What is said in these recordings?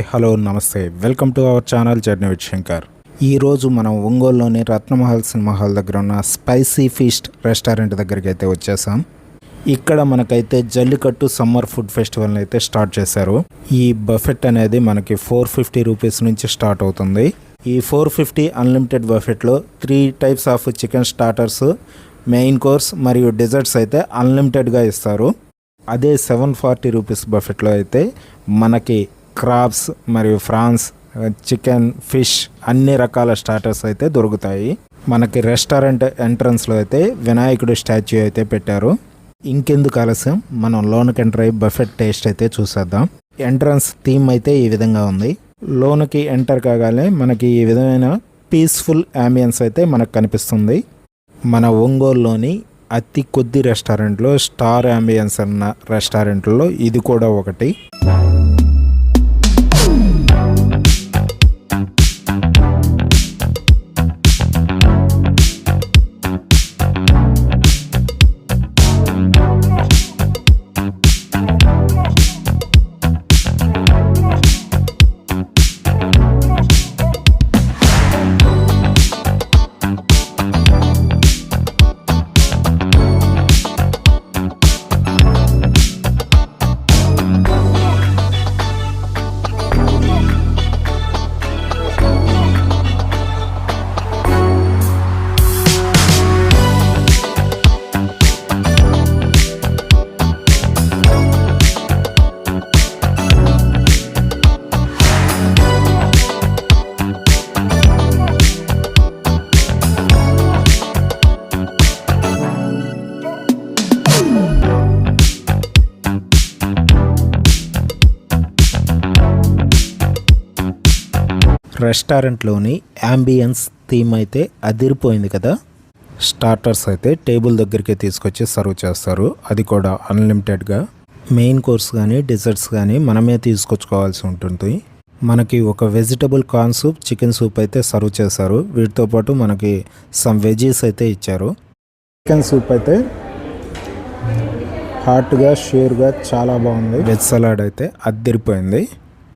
Hi hello నమస్తే. Welcome to our channel journey with Shankar. ఈరోజు మనం ఒంగోలులోని రత్నమహల్ సినిమా హాల్ దగ్గర ఉన్న స్పైసీ ఫీస్ట్ రెస్టారెంట్ దగ్గరికి అయితే వచ్చేసాం. ఇక్కడ మనకైతే జల్లికట్టు సమ్మర్ ఫుడ్ ఫెస్టివల్ అయితే స్టార్ట్ చేశారు. ఈ బఫెట్ అనేది మనకి ఫోర్ ఫిఫ్టీ రూపీస్ నుంచి స్టార్ట్ అవుతుంది. ఈ four fifty unlimited బఫెట్లో three types of chicken starters main course మరియు డెజర్ట్స్ అయితే అన్లిమిటెడ్గా ఇస్తారు. అదే సెవెన్ ఫార్టీ రూపీస్ బఫెట్లో అయితే మనకి క్రాబ్స్ మరియు ఫ్రాన్స్ చికెన్ ఫిష్ అన్ని రకాల స్టార్టర్స్ అయితే దొరుకుతాయి. మనకి రెస్టారెంట్ ఎంట్రన్స్లో అయితే వినాయకుడు స్టాచ్యూ అయితే పెట్టారు. ఇంకెందుకు ఆలస్యం? మనం లోనకి ఎంటర్ అయ్యి బఫెట్ టేస్ట్ అయితే చూసేద్దాం. ఎంట్రన్స్ థీమ్ అయితే ఈ విధంగా ఉంది. లోనికి ఎంటర్ కాగానే మనకి ఈ విధమైన పీస్ఫుల్ అంబియన్స్ అయితే మనకు కనిపిస్తుంది. మన ఒంగోలులోని అతి కొద్ది రెస్టారెంట్లో స్టార్ అంబియన్స్ అన్న రెస్టారెంట్లో ఇది కూడా ఒకటి. రెస్టారెంట్లోని యాంబియన్స్ థీమ్ అయితే అదిరిపోయింది కదా. స్టార్టర్స్ అయితే టేబుల్ దగ్గరికి తీసుకొచ్చి సర్వ్ చేస్తారు. అది కూడా అన్లిమిటెడ్గా. మెయిన్ కోర్స్ కానీ డిజర్ట్స్ కానీ మనమే తీసుకొచ్చుకోవాల్సి ఉంటుంది. మనకి ఒక vegetable corn soup chicken soup అయితే సర్వ్ చేశారు. వీటితో పాటు మనకి సమ్ వెజీస్ అయితే ఇచ్చారు. చికెన్ సూప్ అయితే హాట్గా షూర్గా చాలా బాగుంది. వెజ్ సలాడ్ అయితే అద్దరిపోయింది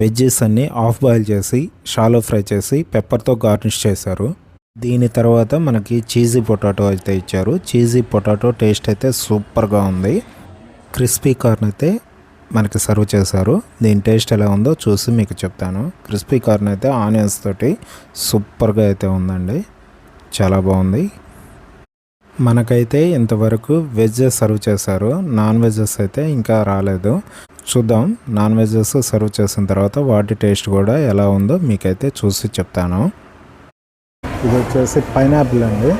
వెజ్జెస్ అన్ని ఆఫ్ బాయిల్ చేసి షాలో ఫ్రై చేసి పెప్పర్తో గార్నిష్ చేశారు. దీని తర్వాత మనకి చీజీ పొటాటో అయితే ఇచ్చారు. చీజీ పొటాటో టేస్ట్ అయితే సూపర్గా ఉంది. క్రిస్పీ కార్న్ అయితే మనకి సర్వ్ చేశారు. దీని టేస్ట్ ఎలా ఉందో చూసి మీకు చెప్తాను. క్రిస్పీ కార్న్ అయితే ఆనియన్స్ తోటి సూపర్గా అయితే ఉందండి. చాలా బాగుంది. మనకైతే ఇంతవరకు వెజ్ సర్వ్ చేశారు. నాన్ వెజెస్ అయితే ఇంకా రాలేదు. చూద్దాం. నాన్ వెజెస్ సర్వ్ చేసిన తర్వాత వాటి టేస్ట్ కూడా ఎలా ఉందో మీకైతే చూసి చెప్తాను. ఇది వచ్చేసి పైనాపిల్ అండి.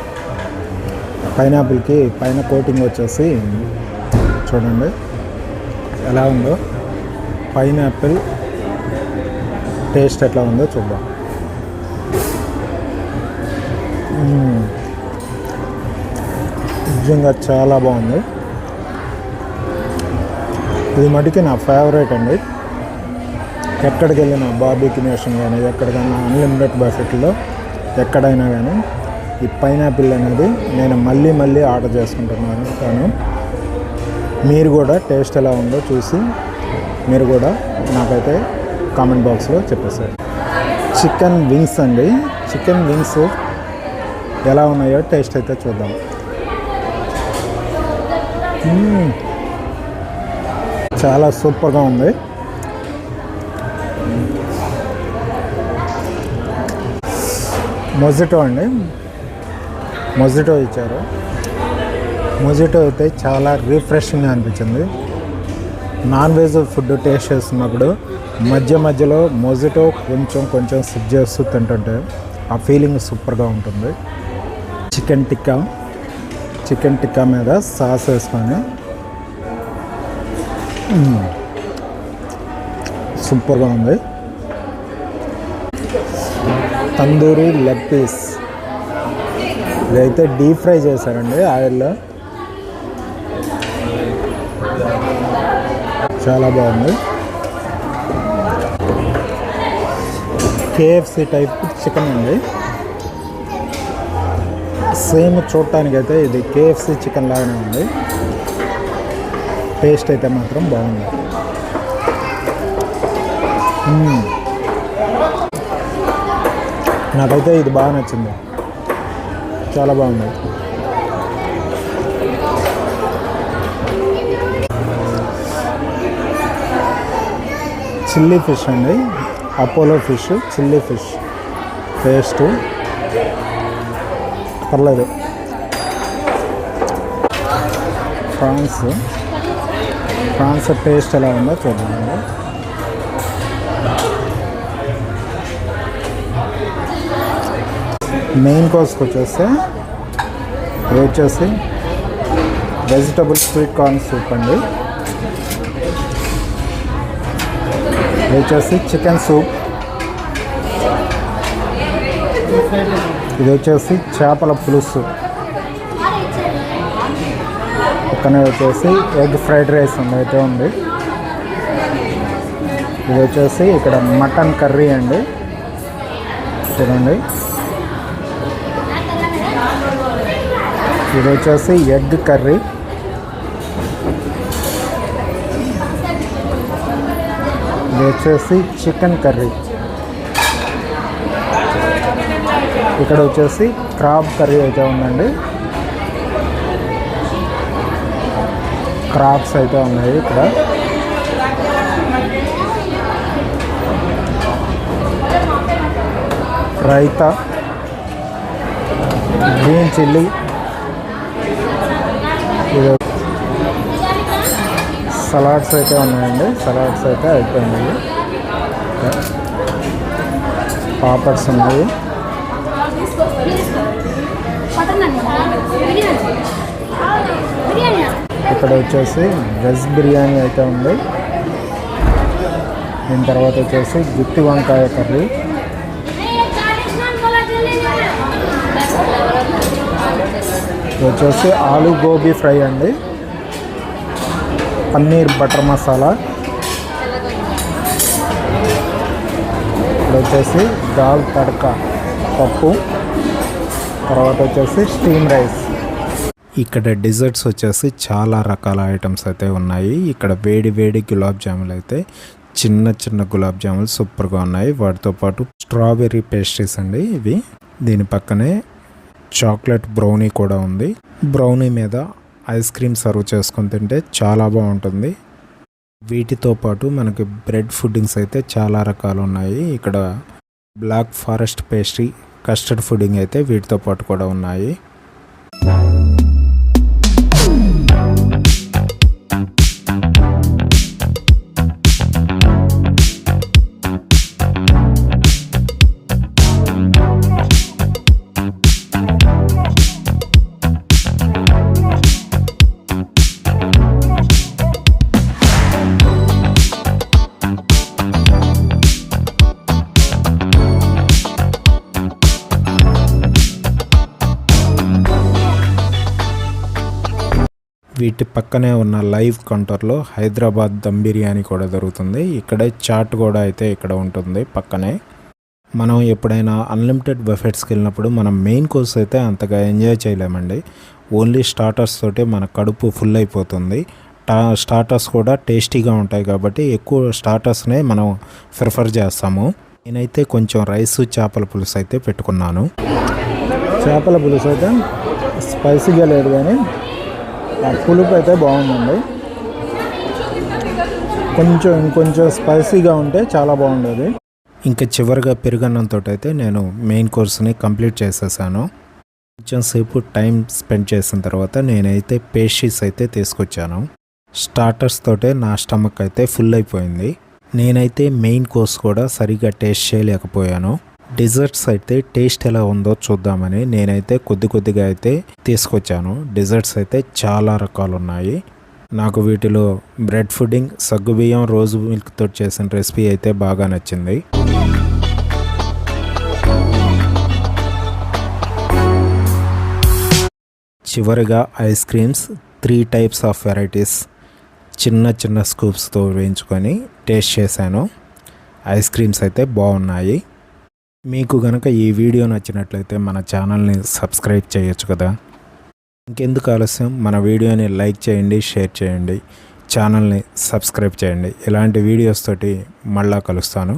పైనాపిల్కి పైన కోటింగ్ వచ్చేసి చూడండి. ఎలా ఉందో. పైనాపిల్ టేస్ట్ ఎట్లా ఉందో చూద్దాం. నిజంగా చాలా బాగుంది. ఇది మటుకి నా ఫేవరెట్ అండి. ఎక్కడికి వెళ్ళినా బాబీకి నేషన్ కానీ ఎక్కడికైనా అన్లిమిటెడ్ బఫెట్లో ఎక్కడైనా కానీ ఈ పైనాపిల్ అనేది నేను మళ్ళీ మళ్ళీ ఆర్డర్ చేసుకుంటున్నాను. కానీ మీరు కూడా టేస్ట్ ఎలా ఉందో చూసి మీరు కూడా నాకైతే కామెంట్ బాక్స్లో చెప్పేసారు చికెన్ వింగ్స్ అండి. చికెన్ వింగ్స్ ఎలా ఉన్నాయో టేస్ట్ అయితే చూద్దాం. Hmm. చాలా సూపర్గా ఉంది. మొజిటో అండి. మొజిటో ఇచ్చారు. మొజిటో అయితే చాలా రిఫ్రెషింగ్ అనిపించింది. నాన్ వెజ్ ఫుడ్ టేస్ట్ చేస్తున్నప్పుడు మధ్య మధ్యలో మొజిటో కొంచెం కొంచెం సిప్ చేస్తూ తింటుంటే ఆ ఫీలింగ్ సూపర్గా ఉంటుంది. చికెన్ టిక్కా చికెన్ టిక్కా మీద సాస్ వేసుకొని సూపర్గా ఉంది. Tandoori leg piece. ఇదైతే డీప్ ఫ్రై చేశారండి ఆయిల్లో. చాలా బాగుంది. కేఎఫ్సి టైప్ చికెన్ అండి. సేమ్ చూడటానికైతే ఇది కేఎఫ్సి చికెన్ లాగానే ఉంది. టేస్ట్ అయితే మాత్రం బాగుంది. నాకైతే ఇది బాగా నచ్చింది. చాలా బాగుంది. చిల్లీ ఫిష్ అండి. Apollo fish chilli fish taste. పర్లేదు. ఫ్రాన్స్. ప్రాన్స్ టేస్ట్ ఎలా ఉందో చూద్దామండి. మెయిన్ కోర్స్కి వచ్చేస్తే ఇది వచ్చేసి వెజిటబుల్ స్వీట్ కార్న్ సూప్ అండి. ఇది వచ్చేసి చికెన్ సూప్. ఇది వచ్చేసి చేపల పులుసు. పక్కనే వచ్చేసి ఎగ్ ఫ్రైడ్ రైస్ ఉంది అయితే ఉంది. ఇది వచ్చేసి ఇక్కడ మటన్ కర్రీ అండి. చూడండి. ఇది వచ్చేసి ఎగ్ కర్రీ. ఇది వచ్చేసి చికెన్ కర్రీ. ఇక్కడ వచ్చేసి క్రాబ్ కర్రీ అయితే ఉందండి. క్రాప్స్ అయితే ఉన్నాయి ఇక్కడ. Raita green chilli. ఇది సలాడ్స్ అయితే ఉన్నాయండి. సలాడ్స్ అయితే అయిపోయినాయి. పాపడ్స్ ఉన్నాయి. ఇక్కడ వచ్చేసి వెజ్ బిర్యానీ అయితే ఉంది. దీని తర్వాత వచ్చేసి గుత్తి వంకాయ కర్రీ. వచ్చేసి ఆలు గోబీ ఫ్రై అండి. పన్నీర్ బటర్ మసాలా. ఇక్కడ వచ్చేసి దాల్ తడక పప్పు. తర్వాత వచ్చేసి స్టీమ్ రైస్. ఇక్కడ డిజర్ట్స్ వచ్చేసి చాలా రకాల ఐటమ్స్ అయితే ఉన్నాయి. ఇక్కడ వేడి వేడి గులాబ్ జాములు అయితే చిన్న చిన్న గులాబ్ జాములు సూపర్గా ఉన్నాయి. వాటితో పాటు స్ట్రాబెర్రీ పేస్ట్రీస్ అండి ఇవి. దీని పక్కనే చాక్లెట్ బ్రౌనీ కూడా ఉంది. బ్రౌనీ మీద ఐస్ క్రీమ్ సర్వ్ చేసుకొని తింటే చాలా బాగుంటుంది. వీటితో పాటు మనకి బ్రెడ్ ఫుడ్డింగ్స్ అయితే చాలా రకాలు ఉన్నాయి. ఇక్కడ black forest pastry custard pudding అయితే వీటితో పాటు కూడా ఉన్నాయి. వీటి పక్కనే ఉన్న లైవ్ కౌంటర్లో హైదరాబాద్ దమ్ బిర్యానీ కూడా దొరుకుతుంది. ఇక్కడే చాట్ కూడా అయితే ఇక్కడ ఉంటుంది పక్కనే. మనం ఎప్పుడైనా అన్లిమిటెడ్ బఫెట్స్కి వెళ్ళినప్పుడు మనం మెయిన్ కోర్స్ అయితే అంతగా ఎంజాయ్ చేయలేమండి. ఓన్లీ స్టార్టర్స్ తోటే మన కడుపు ఫుల్ అయిపోతుంది. టా స్టార్టర్స్ కూడా టేస్టీగా ఉంటాయి కాబట్టి ఎక్కువ స్టార్టర్స్నే మనం ప్రిఫర్ చేస్తాము. నేనైతే కొంచెం రైస్ చేపల పులుసు అయితే పెట్టుకున్నాను. చేపల పులుసు అయితే స్పైసీగా లేదు కానీ పులుపు అయితే బాగుందండి. కొంచెం ఇంకొంచెం స్పైసీగా ఉంటే చాలా బాగుండేది. ఇంకా చివరిగా పెరుగన్నంతో అయితే నేను మెయిన్ కోర్స్ని కంప్లీట్ చేసేసాను. కొంచెం సేపు టైం స్పెండ్ చేసిన తర్వాత నేనైతే పేస్ట్రీస్ అయితే తీసుకొచ్చాను. స్టార్టర్స్ తోటే నా స్టమక్ అయితే ఫుల్ అయిపోయింది. నేనైతే మెయిన్ కోర్స్ కూడా సరిగా టేస్ట్ చేయలేకపోయాను. డిజర్ట్స్ అయితే టేస్ట్ ఎలా ఉందో చూద్దామని నేనైతే కొద్ది కొద్దిగా అయితే తీసుకొచ్చాను. డిజర్ట్స్ అయితే చాలా రకాలు ఉన్నాయి నాకు వీటిలో బ్రెడ్ ఫుడ్డింగ్ సగ్గుబియ్యం రోజు మిల్క్తో చేసిన రెసిపీ అయితే బాగా నచ్చింది. చివరిగా ice creams three types of varieties చిన్న చిన్న స్కూప్స్తో వేయించుకొని టేస్ట్ చేశాను. ఐస్ క్రీమ్స్ అయితే బాగున్నాయి. మీకు కనుక ఈ వీడియో నచ్చినట్లయితే మన ఛానల్ని సబ్స్క్రైబ్ చేయొచ్చు కదా. ఇంకెందుకు ఆలస్యం? మన వీడియోని లైక్ చేయండి షేర్ చేయండి ఛానల్ని సబ్స్క్రైబ్ చేయండి. ఇలాంటి వీడియోస్ తోటి మళ్ళా కలుస్తాను.